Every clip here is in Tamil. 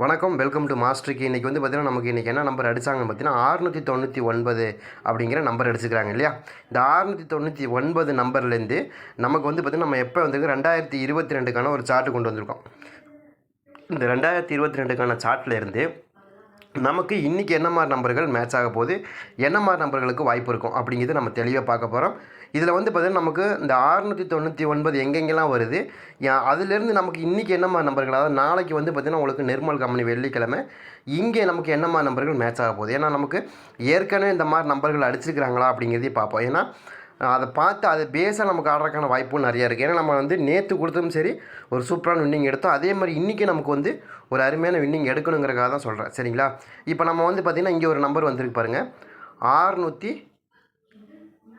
வணக்கம் வெல்கம் டு மாஸ்டருக்கு இன்றைக்கி வந்து பார்த்திங்கன்னா நமக்கு இன்றைக்கி என்ன நம்பர் அடித்தாங்கன்னு பார்த்தீங்கன்னா ஆறுநூற்றி தொண்ணூற்றி ஒன்பது அப்படிங்கிற நம்பர் அடிச்சுக்கிறாங்க இல்லையா? இந்த ஆறுநூற்றி தொண்ணூற்றி ஒன்பது நம்பர்லேருந்து நமக்கு வந்து பார்த்திங்கன்னா நம்ம எப்போ வந்திருக்கு ரெண்டாயிரத்தி இருபத்தி ரெண்டுக்கான ஒரு சார்ட்டு கொண்டு வந்திருக்கோம். இந்த ரெண்டாயிரத்தி இருபத்தி ரெண்டுக்கான சார்ட்டில் இருந்து நமக்கு இன்றைக்கி என்ன மாதிரி நம்பர்கள் மேட்ச் ஆக போகுது? என்ன மாதிரி நம்பர்களுக்கு வாய்ப்பு இருக்கும்? அப்படிங்கிறது நம்ம தெளிவாக பார்க்க போகிறோம் இதில் வந்து பார்த்திங்கன்னா நமக்கு இந்த ஆறுநூற்றி தொண்ணூற்றி ஒன்பது எங்கெங்கெல்லாம் வருது? அதுலேருந்து நமக்கு இன்றைக்கி என்ன மாதிரி நம்பர்கள்? அதாவது நாளைக்கு வந்து பார்த்திங்கன்னா உங்களுக்கு நிர்மல் கம்பெனி வெள்ளிக்கிழமை. இங்கே நமக்கு என்ன மாதிரி நம்பர்கள் மேட்ச் ஆக போகுது? ஏன்னா நமக்கு ஏற்கனவே இந்த மாதிரி நம்பர்கள் அடிச்சிருக்கிறாங்களா அப்படிங்கிறதையும் பார்ப்போம். ஏன்னா அதை பார்த்து அதை பேஸாக நமக்கு ஆடுறதுக்கான வாய்ப்பும் நிறையா இருக்குது ஏன்னா நம்ம வந்து நேற்று கொடுத்ததும் சரி ஒரு சூப்பரான வின்னிங் எடுத்தோம். அதே மாதிரி இன்றைக்கி நமக்கு வந்து ஒரு அருமையான வின்னிங் எடுக்கணுங்கிறக்காக தான் சொல்கிறேன் சரிங்களா? இப்போ நம்ம வந்து பார்த்திங்கன்னா இங்கே ஒரு நம்பர் வந்திருக்கு பாருங்கள் ஆறுநூற்றி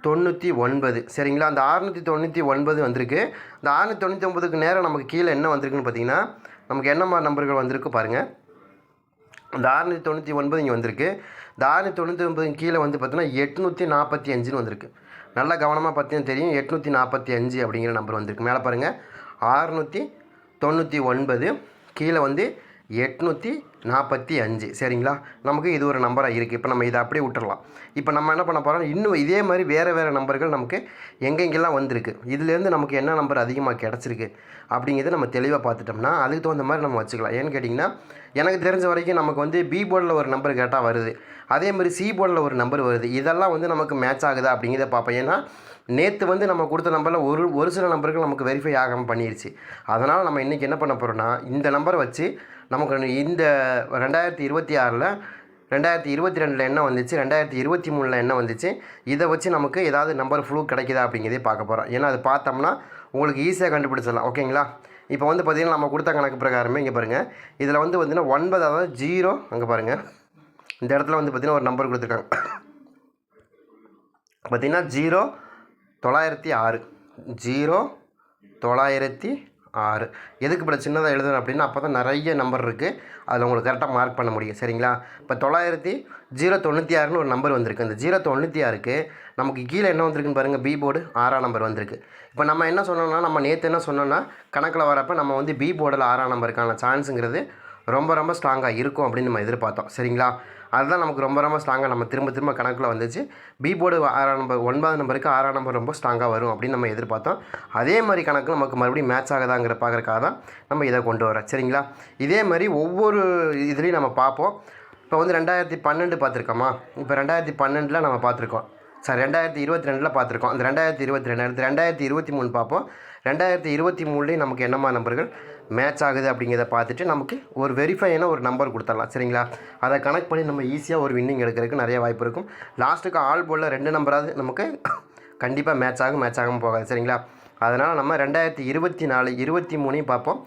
தொண்ணூற்றி ஒன்பது. சரிங்களா? அந்த ஆறுநூற்றி தொண்ணூற்றி ஒன்பது வந்திருக்கு. இந்த ஆறுநூற்றி தொண்ணூற்றி ஒன்பதுக்கு நேரம் நமக்கு கீழே என்ன வந்திருக்குன்னு பார்த்தீங்கன்னா நமக்கு என்ன மாதிரி நம்பர்கள் வந்திருக்கு பாருங்கள் இந்த ஆறுநூற்றி தொண்ணூற்றி ஒன்பது இங்கே வந்திருக்கு. இந்த ஆறுநூற்றி தொண்ணூற்றி ஒன்பது கீழே வந்து பார்த்தீங்கன்னா எட்நூற்றி நாற்பத்தி அஞ்சுன்னு வந்திருக்கு. நல்லா கவனமாக பார்த்தீங்கன்னா தெரியும். எட்நூற்றி நாற்பத்தி அஞ்சு அப்படிங்கிற நம்பர் வந்திருக்கு. மேலே பாருங்கள் ஆறுநூற்றி தொண்ணூற்றி ஒன்பது. கீழே வந்து எட்நூற்றி நாற்பத்தி அஞ்சு. சரிங்களா? நமக்கு இது ஒரு நம்பராக இருக்குது இப்போ நம்ம இதை அப்படியே விட்டுறலாம். இப்போ நம்ம என்ன பண்ண போகிறோம் இன்னும் இதே மாதிரி வேறு வேறு நம்பர்கள் நமக்கு எங்கெங்கெல்லாம் வந்திருக்கு? இதுலேருந்து நமக்கு என்ன நம்பர் அதிகமாக கிடச்சிருக்கு? அப்படிங்கிறத நம்ம தெளிவாக பார்த்துட்டோம்னா அதுக்கு தகுந்த மாதிரி நம்ம வச்சுக்கலாம். ஏன்னு கேட்டிங்கன்னா எனக்கு தெரிஞ்ச வரைக்கும் நமக்கு வந்து பி போர்டில் ஒரு நம்பர் கேட்டால் வருது. அதே மாதிரி சி போர்டில் ஒரு நம்பர் வருது. இதெல்லாம் வந்து நமக்கு மேட்ச் ஆகுதா அப்படிங்கிறத பார்ப்போம். ஏன்னா நேற்று வந்து நம்ம கொடுத்த நம்பரில் ஒரு ஒரு சில நம்பருக்கு நமக்கு வெரிஃபை ஆகாமல் பண்ணிருச்சு. அதனால் நம்ம இன்றைக்கி என்ன பண்ண போகிறோன்னா இந்த நம்பரை வச்சு நமக்கு இந்த ரெண்டாயிரத்தி இருபத்தி ஆறில் ரெண்டாயிரத்தி இருபத்தி ரெண்டில் என்ன வந்துச்சு ரெண்டாயிரத்தி இருபத்தி மூணில் என்ன வந்துச்சு இதை வச்சு நமக்கு ஏதாவது நம்பர் ஃப்ளூ கிடைக்குதா அப்படிங்கிறதே பார்க்க போகிறோம் ஏன்னா அது பார்த்தோம்னா உங்களுக்கு ஈஸியாக கண்டுபிடிச்சிடலாம். ஓகேங்களா இப்போ வந்து பார்த்திங்கன்னா நம்ம கொடுத்த கணக்கு பிரகாரமே இங்கே பாருங்கள் இதில் வந்து பார்த்திங்கன்னா ஒன்பது அதாவது ஜீரோ அங்கே பாருங்கள் இந்த இடத்துல வந்து பார்த்திங்கன்னா ஒரு நம்பர் கொடுத்துருக்காங்க. பார்த்திங்கன்னா ஜீரோ தொள்ளாயிரத்தி ஆறு. ஜீரோ தொள்ளாயிரத்தி ஆறு. எதுக்கு இப்போ சின்னதாக எழுதணும் அப்படின்னா அப்போ தான் நிறைய நம்பர் இருக்குது அதில் உங்களுக்கு கரெக்டாக மார்க் பண்ண முடியும். சரிங்களா? இப்போ தொள்ளாயிரத்தி ஜீரோ தொண்ணூற்றி ஆறுன்னு ஒரு நம்பர் வந்திருக்கு. அந்த ஜீரோ தொண்ணூற்றி ஆறுக்கு நமக்கு கீழே என்ன வந்திருக்குன்னு பாருங்கள் பி போர்டு ஆறாம் நம்பர் வந்திருக்கு. இப்போ நம்ம என்ன சொன்னோம்னா நம்ம நேற்று என்ன சொன்னோம்னா கணக்கில் வரப்போ நம்ம வந்து பி போர்டில் ஆறாம் நம்பருக்கான சான்ஸுங்கிறது ரொம்ப ரொம்ப ஸ்ட்ராங்காக இருக்கும் அப்படின்னு நம்ம எதிர்பார்த்தோம். சரிங்களா? அதுதான் நமக்கு ரொம்ப ரொம்ப ஸ்ட்ராங்காக நம்ம திரும்ப திரும்ப கணக்கில் வந்துச்சு. பி போர்டு ஆறாம் நம்பர் ஒன்பது நம்பருக்கு ஆறாம் நம்பர் ரொம்ப ஸ்ட்ராங்காக வரும் அப்படின்னு நம்ம எதிர்பார்த்தோம். அதே மாதிரி கணக்கு நமக்கு மறுபடியும் மேட்ச் ஆகுதாங்கிற பார்க்குறக்காக தான் நம்ம இதை கொண்டு வரோம் சரிங்களா? இதே மாதிரி ஒவ்வொரு இதுலேயும் நம்ம பார்ப்போம். இப்போ வந்து ரெண்டாயிரத்தி பன்னெண்டு பார்த்துருக்கோமா? இப்போ ரெண்டாயிரத்தி பன்னெண்டில் நம்ம பார்த்துருக்கோம். சார் ரெண்டாயிரத்தி இருபத்தி ரெண்டில் பார்த்துருக்கோம். அந்த ரெண்டாயிரத்தி இருபத்தி ரெண்டு ரெண்டாயிரத்தி இருபத்தி மூணு பார்ப்போம். ரெண்டாயிரத்தி இருபத்தி மூணுலேயும் நமக்கு என்னமா நம்பர்கள் மேட்ச் ஆகுது அப்படிங்கிறத பார்த்துட்டு நமக்கு ஒரு வெரிஃபையான ஒரு நம்பர் கொடுத்துடலாம். சரிங்களா? அதை கனெக்ட் பண்ணி நம்ம ஈஸியாக ஒரு வின்னிங் எடுக்கிறதுக்கு நிறைய வாய்ப்பு இருக்கும். லாஸ்ட்டுக்கு ஆல் போலில் ரெண்டு நம்பராவது நமக்கு கண்டிப்பாக மேட்ச் ஆகும் மேட்ச் ஆகாமல் போகாது. சரிங்களா? அதனால் நம்ம ரெண்டாயிரத்தி இருபத்தி நாலு இருபத்தி மூணையும் பார்ப்போம்.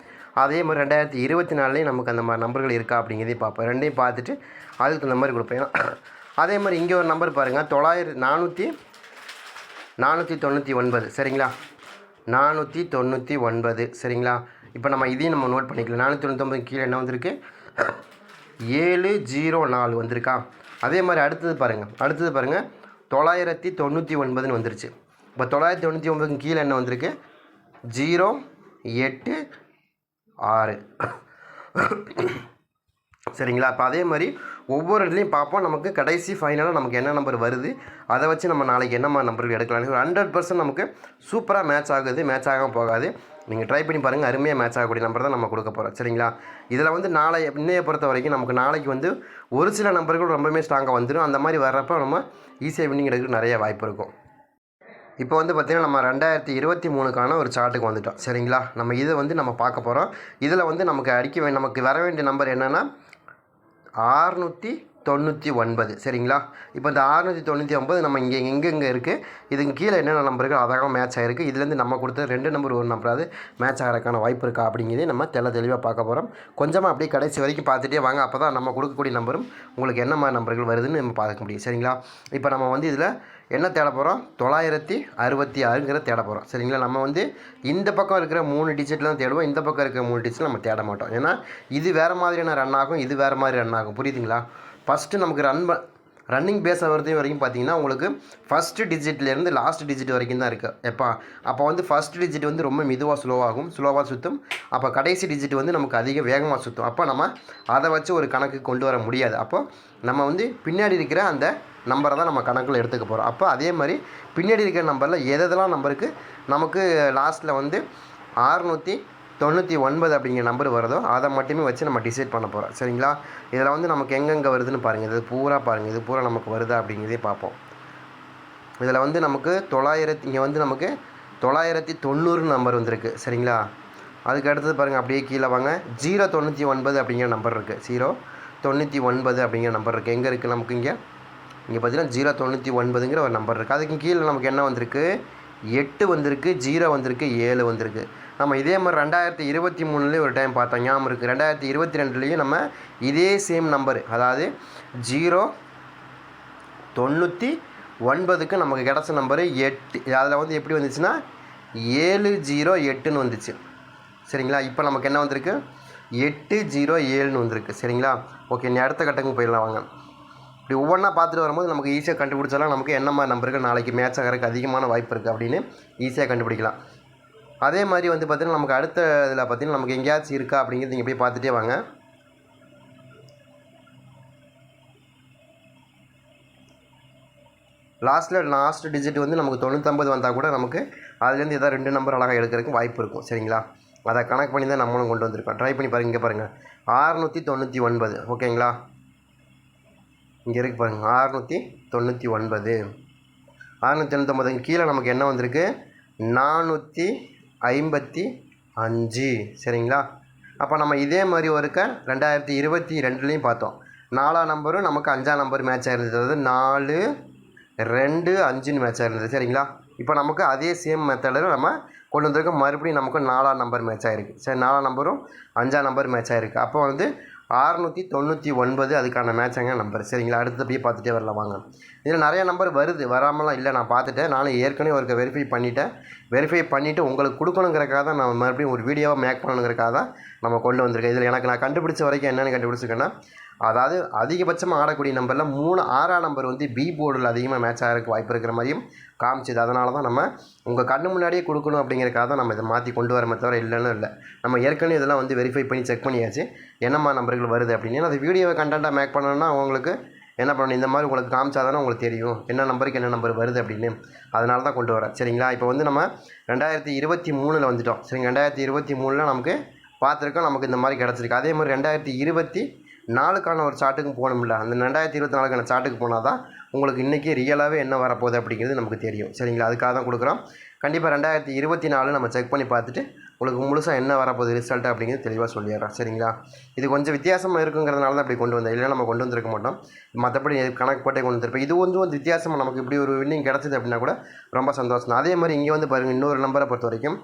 அதே மாதிரி ரெண்டாயிரத்தி இருபத்தி நாலுலேயும் நமக்கு அந்த மாதிரி நம்பர்கள் இருக்கா அப்படிங்கிறதையும் பார்ப்போம். ரெண்டையும் பார்த்துட்டு அதுக்கு தகுந்த மாதிரி கொடுப்பேன் அதே மாதிரி இங்கே ஒரு நம்பர் பாருங்கள் தொள்ளாயிரத்தி நானூற்றி நானூற்றி தொண்ணூற்றி ஒன்பது. சரிங்களா? நானூற்றி தொண்ணூற்றி ஒன்பது. சரிங்களா? இப்போ நம்ம இதையும் நம்ம நோட் பண்ணிக்கலாம். நானூற்றி தொண்ணூத்தொம்பது கீழே என்ன வந்திருக்கு? ஏழு ஜீரோ நாலு வந்திருக்கா? அதே மாதிரி அடுத்தது பாருங்கள் அடுத்தது பாருங்கள் தொள்ளாயிரத்தி தொண்ணூற்றி ஒன்பதுன்னு வந்துருச்சு. இப்போ தொள்ளாயிரத்தி தொண்ணூற்றி ஒன்பதுக்கு கீழே என்ன வந்திருக்கு? ஜீரோ எட்டு ஆறு. சரிங்களா? அப்போ அதே மாதிரி ஒவ்வொரு இடத்துலையும் பார்ப்போம். நமக்கு கடைசி ஃபைனலாக நமக்கு என்ன நம்பர் வருது? அதை வச்சு நம்ம நாளைக்கு என்னம்மா நம்பர் எடுக்கலாம் ஹண்ட்ரட் பர்சன்ட் நமக்கு சூப்பராக மேட்ச் ஆகுது. மேட்ச் ஆகாமல் போகாது. நீங்கள் ட்ரை பண்ணி பாருங்கள் அருமையாக மேட்ச் ஆகக்கூடிய நம்பர் தான் நம்ம கொடுக்க போகிறோம் சரிங்களா? இதில் வந்து நாளை இன்னைய பொறுத்த வரைக்கும் நமக்கு நாளைக்கு வந்து ஒரு சில நம்பர்கள் ரொம்பவுமே ஸ்ட்ராங்காக வந்துடும் அந்த மாதிரி வர்றப்போ நம்ம ஈஸியாக வின்னிங் எடுக்கிறதுக்கு நிறைய வாய்ப்பு இருக்கும். இப்போ வந்து பார்த்திங்கன்னா நம்ம ரெண்டாயிரத்தி இருபத்தி மூணுக்கான ஒரு சார்ட்டுக்கு வந்துட்டோம். சரிங்களா? நம்ம இதை வந்து நம்ம பார்க்க போகிறோம் இதில் வந்து நமக்கு அடிக்க நமக்கு வர வேண்டிய நம்பர் என்னென்னா ஆறுநூற்றி தொண்ணூற்றி ஒன்பது. சரிங்களா? இப்போ இந்த ஆறுநூற்றி தொண்ணூற்றி ஒன்பது நம்ம இங்கே எங்கெங்கே இருக்குது இதுக்கு கீழே என்னென்ன நம்பருக்கு அழகாக மேட்ச் ஆகிருக்கு இதுலேருந்து நம்ம கொடுத்த ரெண்டு நம்பர் ஒரு நம்பராது மேட்ச் ஆகிறதுக்கான வாய்ப்பு இருக்கா அப்படிங்கிறதே நம்ம தெல தெளிவாக பார்க்க போகிறோம் கொஞ்சமாக அப்படியே கடைசி வரைக்கும் பார்த்துட்டே வாங்க. அப்போ தான் நம்ம கொடுக்கக்கூடிய நம்பரும் உங்களுக்கு என்ன மாதிரி நம்பர்கள் வருதுன்னு நம்ம பார்க்க முடியும். சரிங்களா? இப்போ நம்ம வந்து இதில் என்ன தேட போகிறோம் தொள்ளாயிரத்தி அறுபத்தி ஆறுங்கிற தேட போகிறோம் சரிங்களா? நம்ம வந்து இந்த பக்கம் இருக்கிற மூணு டிஜிட்டில் தான் தேடுவோம். இந்த பக்கம் இருக்கிற மூணு டிஜிட்டில் நம்ம தேட மாட்டோம். ஏன்னா இது வேறு மாதிரியான ரன் ஆகும். இது வேறு மாதிரி ரன் ஆகும். புரியுதுங்களா? ஃபஸ்ட்டு நமக்கு ரன் ப ரன்னிங் பேஸ் வரது வரைக்கும் பார்த்தீங்கன்னா உங்களுக்கு ஃபஸ்ட்டு டிஜிட்லேருந்து லாஸ்ட் டிஜிட் வரைக்கும் தான் இருக்குது எப்போ? அப்போ வந்து ஃபஸ்ட் டிஜிட் வந்து ரொம்ப மெதுவாக ஸ்லோவாகும் ஸ்லோவாக சுற்றும் அப்போ கடைசி டிஜிட் வந்து நமக்கு அதிக வேகமாக சுற்றும் அப்போ நம்ம அதை வச்சு ஒரு கணக்கு கொண்டு வர முடியாது. அப்போ நம்ம வந்து பின்னாடி இருக்கிற அந்த நம்பரை தான் நம்ம கணக்கில் எடுத்துக்க போகிறோம் அப்போ அதே மாதிரி பின்னாடி இருக்கிற நம்பரில் எதெல்லாம் நம்பருக்கு நமக்கு லாஸ்ட்டில் வந்து அறுநூற்றி தொண்ணூற்றி ஒன்பது அப்படிங்கிற நம்பர் வருதோ அதை மட்டுமே வச்சு நம்ம டிசைட் பண்ண போகிறோம் சரிங்களா? இதில் வந்து நமக்கு எங்கெங்கே வருதுன்னு பாருங்கள் இது பூரா பாருங்கள் இது பூரா நமக்கு வருதா அப்படிங்கிறதே பார்ப்போம். இதில் வந்து நமக்கு தொள்ளாயிரத்தி இங்கே வந்து நமக்கு தொள்ளாயிரத்தி தொண்ணூறு நம்பர் வந்திருக்கு. சரிங்களா? அதுக்கு அடுத்தது பாருங்கள் அப்படியே கீழே வாங்க. ஜீரோ தொண்ணூற்றி ஒன்பது அப்படிங்கிற நம்பர் இருக்குது ஜீரோ தொண்ணூற்றி ஒன்பது அப்படிங்கிற நம்பர் இருக்குது எங்கே இருக்குது நமக்கு இங்கே? இங்கே பார்த்தீங்கன்னா ஜீரோ தொண்ணூற்றி ஒன்பதுங்கிற ஒரு நம்பர் இருக்குது அதுக்கு கீழே நமக்கு என்ன வந்திருக்கு? எட்டு வந்திருக்கு ஜீரோ வந்திருக்கு ஏழு வந்திருக்கு. நம்ம இதே மாதிரி ரெண்டாயிரத்தி இருபத்தி மூணுலேயும் ஒரு டைம் பார்த்தோம் ஞாபகம் இருக்குது ரெண்டாயிரத்தி இருபத்தி ரெண்டுலேயும் நம்ம இதே சேம் நம்பர் அதாவது ஜீரோ தொண்ணூற்றி ஒன்பதுக்கு நமக்கு கிடச்ச நம்பரு எட்டு. அதில் வந்து எப்படி வந்துச்சுன்னா ஏழு ஜீரோ எட்டுன்னு வந்துச்சு. சரிங்களா? இப்போ நமக்கு என்ன வந்திருக்கு? எட்டு ஜீரோ ஏழுன்னு வந்திருக்கு. சரிங்களா? ஓகே நீ அடுத்த கட்டத்துக்கு போயிடலாம் வாங்க. இப்படி ஒவ்வொன்றா பார்த்துட்டு வரும்போது நமக்கு ஈஸியாக கண்டுபிடிச்சாலும் நமக்கு என்ன மாதிரி நம்பருக்கு நாளைக்கு மேட்ச் ஆகிறதுக்கு அதிகமான வாய்ப்பு இருக்குது அப்படின்னு ஈஸியாக கண்டுபிடிக்கலாம். அதே மாதிரி வந்து பார்த்திங்கன்னா நமக்கு அடுத்த இதில் பார்த்திங்கன்னா நமக்கு எங்கேயாச்சும் இருக்கா அப்படிங்கிறது நீங்கள் போய் பார்த்துட்டே வாங்க. லாஸ்ட்டில் லாஸ்ட் டிஜிட் வந்து நமக்கு தொண்ணூற்றம்பது வந்தால் கூட நமக்கு அதுலேருந்து ஏதாவது ரெண்டு நம்பர் அழகாக எடுக்கிறதுக்கு வாய்ப்பு இருக்கும் சரிங்களா? அதை கணக்கு பண்ணி தான் நம்மளும் கொண்டு வந்திருக்கோம். ட்ரை பண்ணி பாருங்க இங்கே பாருங்கள் ஆறுநூற்றி தொண்ணூற்றி ஒன்பது ஓகேங்களா இங்கே இருக்குது பாருங்கள் ஆறுநூற்றி தொண்ணூற்றி ஒன்பது. ஆறுநூற்றி தொண்ணூற்றி கீழே நமக்கு என்ன வந்திருக்கு? நானூற்றி ஐம்பத்தி அஞ்சு. சரிங்களா? அப்போ நம்ம இதே மாதிரி ஒருக்க ரெண்டாயிரத்தி இருபத்தி ரெண்டுலேயும் பார்த்தோம். நாலாம் நம்பரும் நமக்கு அஞ்சாம் நம்பர் மேட்ச் ஆகிருந்தது அதாவது நாலு ரெண்டு அஞ்சுன்னு மேட்ச் ஆகிருந்தது சரிங்களா? இப்போ நமக்கு அதே சேம் மெத்தடில் நம்ம கொண்டு வந்திருக்கோம் மறுபடியும் நமக்கு நாலாம் நம்பர் மேட்ச் ஆகிருக்கு சரி நாலாம் நம்பரும் அஞ்சாம் நம்பர் மேட்ச் ஆகிருக்கு அப்போ வந்து அறநூற்றி தொண்ணூற்றி ஒன்பது அதுக்கான மேட்சாங்க நம்பர் சரிங்களா? அடுத்து அப்படியே பார்த்துட்டே வரலாம் வாங்க. இதில் நிறைய நம்பர் வருது. வராமலாம் இல்லை நான் பார்த்துட்டேன். நானும் ஏற்கனவே ஒரு வெரிஃபை பண்ணிவிட்டேன் வெரிஃபை பண்ணிவிட்டு உங்களுக்கு கொடுக்கணுங்கிறக்காக தான் நான் மறுபடியும் ஒரு வீடியோவாக மேக் பண்ணணுங்கிறக்காக தான் நம்ம கொண்டு வந்திருக்கேன். இதில் எனக்கு நான் கண்டுபிடிச்ச வரைக்கும் என்னென்னு கண்டுபிடிச்சிருக்கேன்னா அதாவது அதிகபட்சமாக ஆடக்கூடிய நம்பரில் மூணு ஆறாம் நம்பர் வந்து பி போர்டில் அதிகமாக மேட்ச் ஆகிறதுக்கு வாய்ப்பு இருக்கிற மாதிரியும் காமிச்சிது. அதனால தான் நம்ம உங்கள் கண்ணு முன்னாடியே கொடுக்கணும் அப்படிங்கிறக்காக தான் நம்ம இதை மாற்றி கொண்டு வரமே தவிர இல்லைன்னு இல்லை. நம்ம ஏற்கனவே இதெல்லாம் வந்து வெரிஃபை பண்ணி செக் பண்ணியாச்சு. என்னம்மா நம்பர்கள் வருது அப்படின்னு. அந்த வீடியோவை கண்டென்ட்டாக மேக் பண்ணணும்னா உங்களுக்கு என்ன பண்ணணும்? இந்த மாதிரி உங்களுக்கு காமிச்சா தானே உங்களுக்கு தெரியும். என்ன நம்பருக்கு என்ன நம்பர் வருது அப்படின்னு. அதனால தான் கொண்டு வரேன் சரிங்களா? இப்போ வந்து நம்ம ரெண்டாயிரத்தி இருபத்தி மூணில் வந்துட்டோம். சரிங்க ரெண்டாயிரத்தி இருபத்தி மூணில் நமக்கு பார்த்துருக்கோம் நமக்கு இந்த மாதிரி கிடச்சிருக்கு. அதே மாதிரி ரெண்டாயிரத்தி இருபத்தி நாளுக்கான ஒரு சாட்டுக்கு போகணும்ல. அந்த ரெண்டாயிரத்தி இருபத்தி நாலுக்கான சாட்டுக்கு போனால் தான் உங்களுக்கு இன்றைக்கி ரியலாகவே என்ன வரப்போகுது அப்படிங்கிறது நமக்கு தெரியும். சரிங்களா? அதுக்காக தான் கொடுக்குறோம். கண்டிப்பாக ரெண்டாயிரத்தி இருபத்தி நாலு நம்ம செக் பண்ணி பார்த்துட்டு உங்களுக்கு முழுசாக என்ன வரப்போகுது ரிசல்ட் அப்படிங்கிறது தெளிவாக சொல்லிடுறேன் சரிங்களா? இது கொஞ்சம் வித்தியாசமாக இருக்குங்கிறதுனால தான் அப்படி கொண்டு வந்தேன். இல்லைன்னா நம்ம கொண்டு வந்திருக்க மாட்டோம். மற்றபடி கணக்கு போட்டே கொண்டு வந்திருப்போம். இது கொஞ்சம் வித்தியாசமாக நமக்கு இப்படி ஒரு வின்னிங் கிடச்சிது அப்படின்னா கூட ரொம்ப சந்தோஷம் தான் அதே மாதிரி இங்கே வந்து பாருங்கள் இன்னொரு நம்பரை பொறுத்த வரைக்கும்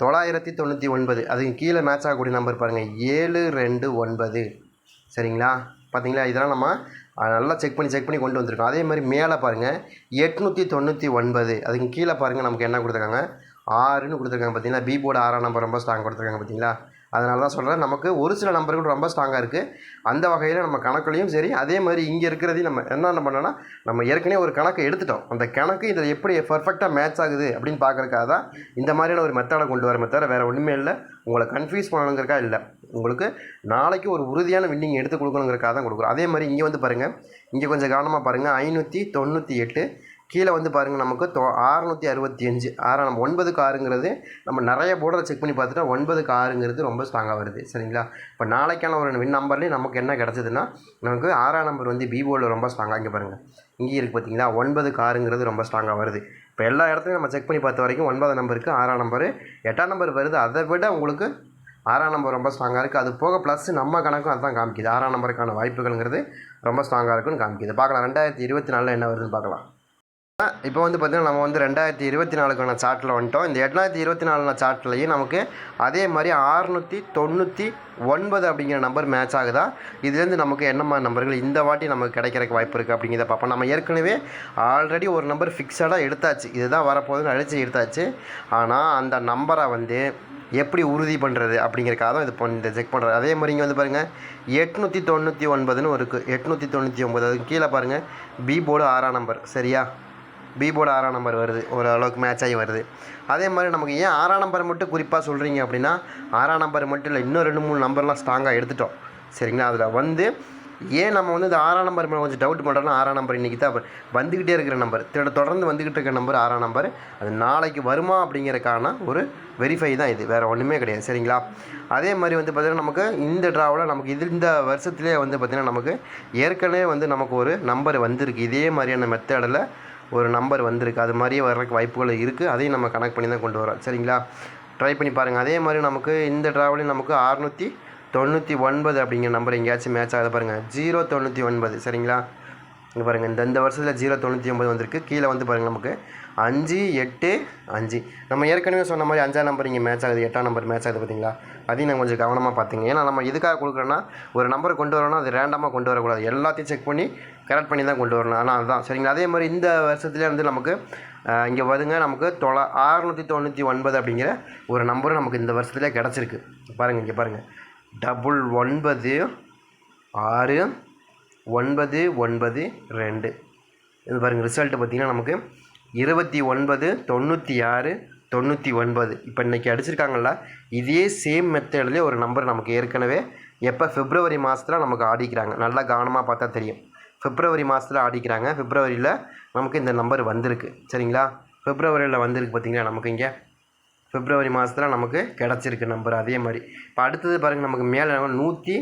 தொள்ளாயிரத்தி தொண்ணூற்றி ஒன்பது. அதுக்கு கீழே மேட்ச் ஆகக்கூடிய நம்பர் பாருங்கள் ஏழு ரெண்டு ஒன்பது. சரிங்களா? பார்த்தீங்களா? இதெல்லாம் நம்ம நல்லா செக் பண்ணி செக் பண்ணி கொண்டு வந்திருக்கோம். அதே மாதிரி மேலே பாருங்கள் எட்நூற்றி தொண்ணூற்றி ஒன்பது. அதுக்கு கீழே பாருங்கள் நமக்கு என்ன கொடுத்துருக்காங்க? ஆறுன்னு கொடுத்துருக்காங்க பார்த்தீங்களா? பி போர்டு ஆறாம் நம்பர் ரொம்ப ஸ்ட்ராங் கொடுத்துருக்காங்க பார்த்தீங்களா? அதனால தான் சொல்கிறேன் நமக்கு ஒரு சில நம்பர்கள் ரொம்ப ஸ்ட்ராங்காக இருக்குது அந்த வகையில் நம்ம கணக்குலையும் சரி அதே மாதிரி இங்கே இருக்கிறதையும் நம்ம என்னென்ன பண்ணோன்னா நம்ம ஏற்கனவே ஒரு கணக்கு எடுத்துட்டோம். அந்த கணக்கு இதில் எப்படி பர்ஃபெக்டாக மேட்ச் ஆகுது அப்படின்னு பார்க்குறக்காக தான் இந்த மாதிரியான ஒரு மெத்தடை கொண்டு வரமே தவிர வேறு ஒன்றுமே இல்லை. உங்களை கன்ஃபியூஸ் பண்ணணுங்கிறக்கா இல்லை. உங்களுக்கு நாளைக்கு ஒரு உறுதியான வின்னிங் எடுத்து கொடுக்கணுங்கிறக்காக தான் கொடுக்குறோம். அதே மாதிரி இங்கே வந்து பாருங்கள் இங்கே கொஞ்சம் கவனமாக பாருங்கள் ஐநூற்றி தொண்ணூற்றி எட்டு. கீழே வந்து பாருங்கள் நமக்கு தொ ஆறுநூற்றி அறுபத்தி அஞ்சு. ஆறாம் நம்ம ஒன்பதுக்கு ஆறுங்கிறது நம்ம நிறைய போர்டரை செக் பண்ணி பார்த்துட்டா ஒன்பதுக்கு ஆறுங்கிறது ரொம்ப ஸ்ட்ராங்காக வருது. சரிங்களா? இப்போ நாளைக்கான ஒரு வின் நம்பர்லேயும் நமக்கு என்ன கிடச்சதுன்னா நமக்கு ஆறாம் நம்பர் வந்து பிபோவில் ரொம்ப ஸ்ட்ராங்காக இங்கே பாருங்கள் இங்கே இருக்குது பார்த்தீங்களா ஒன்பதுக்கு ஆறுங்கிறது ரொம்ப ஸ்ட்ராங்காக வருது. இப்போ எல்லா இடத்துலையும் நம்ம செக் பண்ணி பார்த்த வரைக்கும் ஒன்பதாம் நம்பருக்கு ஆறாம் நம்பரு எட்டாம் நம்பர் வருது. அதை விட உங்களுக்கு ஆறாம் நம்பர் ரொம்ப ஸ்ட்ராங்காக இருக்குது அது போக ப்ளஸ் நம்ம கணக்கும் அதுதான் காமிக்குது. ஆறாம் நம்பருக்கான வாய்ப்புகள்ங்கிறது ரொம்ப ஸ்ட்ராங்காக இருக்குன்னு காமிக்குது. பார்க்கலாம். ரெண்டாயிரத்தி இருபத்தி நாலில் என்ன வருதுன்னு பார்க்கலாம். இப்போ வந்து பார்த்திங்கன்னா நம்ம வந்து ரெண்டாயிரத்தி இருபத்தி நாலுக்கான சார்ட்டில் வந்துட்டோம். இந்த எட்டாயிரத்தி இருபத்தி நாலுன சார்ட்லேயும் நமக்கு அதே மாதிரி ஆறுநூற்றி தொண்ணூற்றி ஒன்பது அப்படிங்கிற நம்பர் மேட்ச் ஆகுதா? இதுலேருந்து நமக்கு என்ன மாதிரி நம்பர்கள் இந்த வாட்டி நமக்கு கிடைக்கிறக்கு வாய்ப்பு இருக்குது அப்படிங்கிறத பார்ப்போம். நம்ம ஏற்கனவே ஆல்ரெடி ஒரு நம்பர் ஃபிக்ஸடாக எடுத்தாச்சு. இதுதான் வரப்போகுதுன்னு அழிச்சு எடுத்தாச்சு. ஆனால் அந்த நம்பரை வந்து எப்படி உறுதி பண்ணுறது அப்படிங்கிறக்காக தான் இது இந்த செக் பண்ணுறது அதே மாதிரி இங்கே வந்து பாருங்கள் எட்நூற்றி தொண்ணூற்றி ஒன்பதுன்னு இருக்குது எட்நூற்றி தொண்ணூற்றி ஒம்பது அதுக்கு கீழே பாருங்கள் பி போர்டு ஆறாம் நம்பர் சரியா? பி போர்டு ஆறாம் நம்பர் வருது. ஓரளவுக்கு மேட்ச் ஆகி வருது. அதே மாதிரி நமக்கு ஏன் ஆறாம் நம்பர் மட்டும் குறிப்பாக சொல்கிறீங்க அப்படின்னா ஆறாம் நம்பர் மட்டும் இல்லை இன்னும் ரெண்டு மூணு நம்பர்லாம் ஸ்ட்ராங்காக எடுத்துட்டோம். சரிங்களா? அதில் வந்து ஏன் நம்ம வந்து இந்த ஆறாம் நம்பர் மேலே கொஞ்சம் டவுட் பண்ணுறோன்னா ஆறாம் நம்பர் இன்றைக்கி தான் வந்துக்கிட்டே இருக்கிற நம்பர் தொடர்ந்து வந்துக்கிட்டு இருக்கிற நம்பர் ஆறாம் நம்பர் அது நாளைக்கு வருமா அப்படிங்கிறக்கான ஒரு வெரிஃபை தான் இது. வேறு ஒன்றுமே கிடையாது. சரிங்களா? அதே மாதிரி வந்து பார்த்திங்கன்னா நமக்கு இந்த ட்ராவில் நமக்கு இது இந்த வருஷத்துலேயே வந்து பார்த்திங்கன்னா நமக்கு ஏற்கனவே வந்து நமக்கு ஒரு நம்பர் வந்திருக்கு. இதே மாதிரியான மெத்தடில் ஒரு நம்பர் வந்திருக்கு. அது மாதிரியே வர்றதுக்கு வாய்ப்புகள் இருக்குது அதையும் நம்ம கனெக்ட் பண்ணி தான் கொண்டு வரோம். சரிங்களா? ட்ரை பண்ணி பாருங்கள் அதே மாதிரி நமக்கு இந்த ட்ராவலையும் நமக்கு அறநூற்றி தொண்ணூற்றி ஒன்பது அப்படிங்கிற நம்பர் எங்கேயாச்சும் மேட்ச் ஆகுது பாருங்கள் ஜீரோ தொண்ணூற்றி ஒன்பது சரிங்களா? இங்கே பாருங்கள் இந்த இந்த வருஷத்தில் ஜீரோ தொண்ணூற்றி ஒம்பது வந்திருக்கு. கீழே வந்து பாருங்கள் நமக்கு அஞ்சு எட்டு அஞ்சு. நம்ம ஏற்கனவே சொன்ன மாதிரி அஞ்சாம் நம்பர் இங்கே மேட்ச் ஆகுது எட்டாம் நம்பர் மேட்ச் ஆகுது பார்த்தீங்களா அதையும் நான் கொஞ்சம் கவனமாக பார்த்துங்க ஏன்னா நம்ம எதுக்காக கொடுக்குறோன்னா ஒரு நம்பரை கொண்டு வரோன்னா அது ரேண்டமாக கொண்டு வரக்கூடாது. எல்லாத்தையும் செக் பண்ணி கரெக்ட் பண்ணி தான் கொண்டு வரணும். ஆனால் அதுதான் சரிங்களா? அதே மாதிரி இந்த வருஷத்துலேயே வந்து நமக்கு இங்கே வருங்க நமக்கு தொளா ஆறுநூற்றி தொண்ணூற்றி ஒன்பது அப்படிங்கிற ஒரு நம்பரும் நமக்கு இந்த வருஷத்துலேயே கிடச்சிருக்கு. பாருங்கள் இங்கே பாருங்கள் டபுள் ஒன்பது ஆறு ஒன்பது ஒன்பது ரெண்டு. இது பாருங்கள் ரிசல்ட்டு பார்த்தீங்கன்னா நமக்கு இருபத்தி ஒன்பது தொண்ணூற்றி ஆறு தொண்ணூற்றி ஒன்பது. இப்போ இன்றைக்கி அடிச்சிருக்காங்கல்ல இதே சேம் மெத்தட்லேயே ஒரு நம்பர் நமக்கு ஏற்கனவே எப்போ ஃபிப்ரவரி மாதத்தில் நமக்கு ஆடிக்கிறாங்க. நல்லா கவனமாக பார்த்தா தெரியும். ஃபிப்ரவரி மாதத்தில் ஆடிக்கிறாங்க. ஃபிப்ரவரியில் நமக்கு இந்த நம்பர் வந்திருக்கு. சரிங்களா? ஃபிப்ரவரியில் வந்திருக்கு பார்த்திங்களா நமக்கு இங்கே? பிப்ரவரி மாதத்தில் நமக்கு கிடச்சிருக்கு நம்பர் அதே மாதிரி. இப்போ அடுத்தது பாருங்கள் நமக்கு மேலே நூற்றி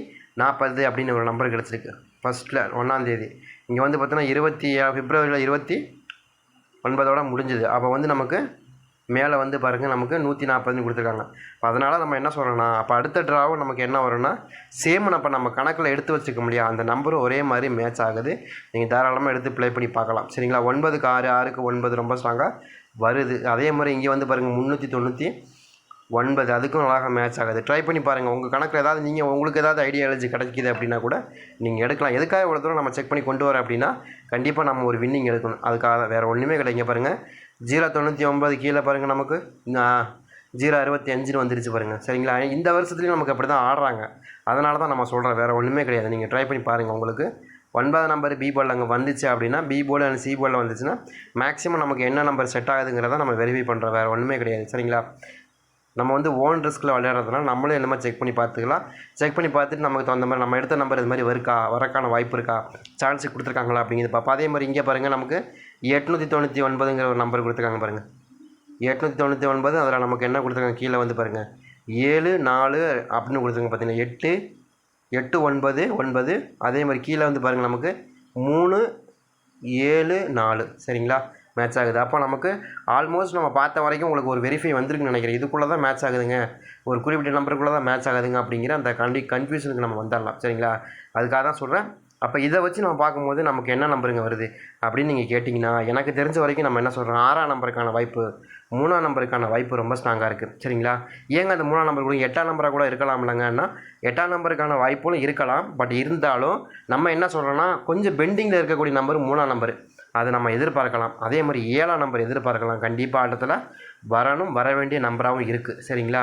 நாற்பது அப்படின்னு ஒரு நம்பர் கிடச்சிருக்கு. ஃபஸ்ட்டில் ஒன்றாந்தேதி இங்கே வந்து பார்த்தோன்னா இருபத்தி பிப்ரவரியில் இருபத்தி ஒன்பதோட முடிஞ்சுது. அப்போ வந்து நமக்கு மேலே வந்து பாருங்கள் நமக்கு நூற்றி நாற்பதுன்னு கொடுத்துருக்காங்க. இப்போ அதனால் நம்ம என்ன சொல்கிறோன்னா அப்போ அடுத்த ட்ராவும் நமக்கு என்ன வரும்னா சேம் அப்போ நம்ம கணக்கில் எடுத்து வச்சுக்க முடியாது. அந்த நம்பரும் ஒரே மாதிரி மேட்ச் ஆகுது. நீங்கள் தாராளமாக எடுத்து ப்ளே பண்ணி பார்க்கலாம். சரிங்களா? ஒன்பதுக்கு ஆறு ஆறுக்கு ஒன்பது ரொம்ப ஸ்ட்ராங்காக வருது. அதே மாதிரி இங்கே வந்து பாருங்கள் முந்நூற்றி தொண்ணூற்றி ஒன்பது. அதுக்கும் அழகாக மேட்ச் ஆகுது. ட்ரை பண்ணி பாருங்கள் உங்கள் கணக்கில் ஏதாவது நீங்கள் உங்களுக்கு ஏதாவது ஐடியா எழுதி கிடைக்கிது அப்படின்னா கூட நீங்கள் எடுக்கலாம். எதுக்காக இவ்வளோ தூரம் நம்ம செக் பண்ணி கொண்டு வரோம் அப்படின்னா கண்டிப்பாக நம்ம ஒரு வின்னிங் எடுக்கணும். அதுக்காக வேறு ஒன்றுமே கிடைங்க பாருங்கள் ஜீரோ தொண்ணூற்றி ஒம்பது கீழே பாருங்கள் நமக்கு. ஜீரோ அறுபத்தி அஞ்சுன்னு வந்துருச்சு பாருங்கள் சரிங்களா? இந்த வருஷத்துலேயும் நமக்கு அப்படி தான் ஆடுறாங்க. அதனால தான் நம்ம சொல்கிறோம் வேறு ஒன்றுமே கிடையாது. நீங்கள் ட்ரை பண்ணி பாருங்கள் உங்களுக்கு. ஒன்பது நம்பர் பி போர்டில் அங்கே வந்துச்சு அப்படின்னா பி போர்டு அண்ட் சி போர்டில் வந்துச்சுன்னா மேக்ஸிமம் நமக்கு என்ன நம்பர் செட் ஆகுதுங்கிறத நம்ம வெரிஃபை பண்ணுற வேறு ஒன்றுமே கிடையாது. சரிங்களா? நம்ம வந்து ஓன் ரிஸ்கில் விளையாடுறதுனால நம்மளும் என்னமோ செக் பண்ணி பார்த்துக்கலாம். செக் பண்ணி பார்த்துட்டு நமக்கு தகுந்த மாதிரி நம்ம எடுத்த நம்பர் இது மாதிரி வருக்கா வரக்கான வாய்ப்பு இருக்கா? சான்ஸ் கொடுத்துருக்காங்களா அப்படிங்கிறது பார்ப்போம். அதே மாதிரி இங்கே பாருங்கள் நமக்கு எட்நூற்றி தொண்ணூற்றி ஒன்பதுங்கிற ஒரு நம்பர் கொடுத்துருக்காங்க பாருங்கள் எட்நூற்றி தொண்ணூற்றி ஒன்பது அதில் நமக்கு என்ன கொடுத்துருக்காங்க? கீழே வந்து பாருங்கள் ஏழு நாலு அப்படின்னு கொடுத்துருங்க பார்த்தீங்கன்னா எட்டு எட்டு ஒன்பது ஒன்பது. அதே மாதிரி கீழே வந்து பாருங்கள் நமக்கு. மூணு ஏழு நாலு. சரிங்களா? மேட்ச் ஆகுது. அப்போ நமக்கு ஆல்மோஸ்ட் நம்ம பார்த்த வரைக்கும் உங்களுக்கு ஒரு வெரிஃபை வந்திருக்குன்னு நினைக்கிறேன். இதுக்குள்ளே தான் மேட்ச் ஆகுதுங்க. ஒரு குறிப்பிட்ட நம்பருக்குள்ளே தான் மேட்ச் ஆகுதுங்க அப்படிங்கிற அந்த கண்டி கன்ஃபியூஷனுக்கு நம்ம வந்துடலாம் சரிங்களா? அதுக்காக தான் சொல்கிறேன் அப்போ இதை வச்சு நம்ம பார்க்கும்போது நமக்கு என்ன நம்பருங்க வருது? அப்படின்னு நீங்கள் கேட்டிங்கன்னா எனக்கு தெரிஞ்ச வரைக்கும் நம்ம என்ன சொல்கிறோம் ஆறாம் நம்பருக்கான வாய்ப்பு மூணாம் நம்பருக்கான வாய்ப்பு ரொம்ப ஸ்ட்ராங்காக இருக்குது சரிங்களா? ஏங்க அந்த மூணாம் நம்பர் கூட எட்டாம் நம்பராக கூட இருக்கலாம்லங்கன்னா எட்டாம் நம்பருக்கான வாய்ப்பும் இருக்கலாம். பட் இருந்தாலும் நம்ம என்ன சொல்கிறோன்னா கொஞ்சம் பெண்டிங்கில் இருக்கக்கூடிய நம்பர் மூணாம் நம்பர் அதை நம்ம எதிர்பார்க்கலாம். அதே மாதிரி ஏழாம் நம்பர் எதிர்பார்க்கலாம். கண்டிப்பாக ஆட்டத்தில் வரணும் வர வேண்டிய நம்பராகவும் இருக்குது சரிங்களா?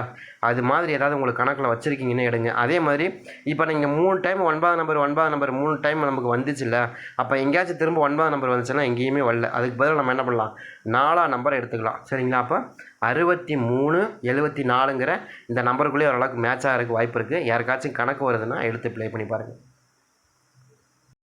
அது மாதிரி ஏதாவது உங்களுக்கு கணக்கில் வச்சுருக்கீங்கன்னு எடுங்க. அதே மாதிரி இப்போ நீங்கள் மூணு டைம் ஒன்பதாம் நம்பர் ஒன்பதாம் நம்பர் மூணு டைம் நமக்கு வந்துச்சுல்ல? அப்போ எங்கேயாச்சும் திரும்ப ஒன்பதாம் நம்பர் வந்துச்சுன்னா எங்கேயுமே வரல. அதுக்கு பதிலாக நம்ம என்ன பண்ணலாம்? நாலாம் நம்பரை எடுத்துக்கலாம். சரிங்களா? அப்போ அறுபத்தி மூணு எழுபத்தி நாலுங்கிற இந்த நம்பருக்குள்ளேயே ஓரளவுக்கு மேட்ச் ஆகிறதுக்கு வாய்ப்பு இருக்குது யாருக்காச்சும் கணக்கு வருதுன்னா எடுத்து ப்ளே பண்ணி பாருங்கள்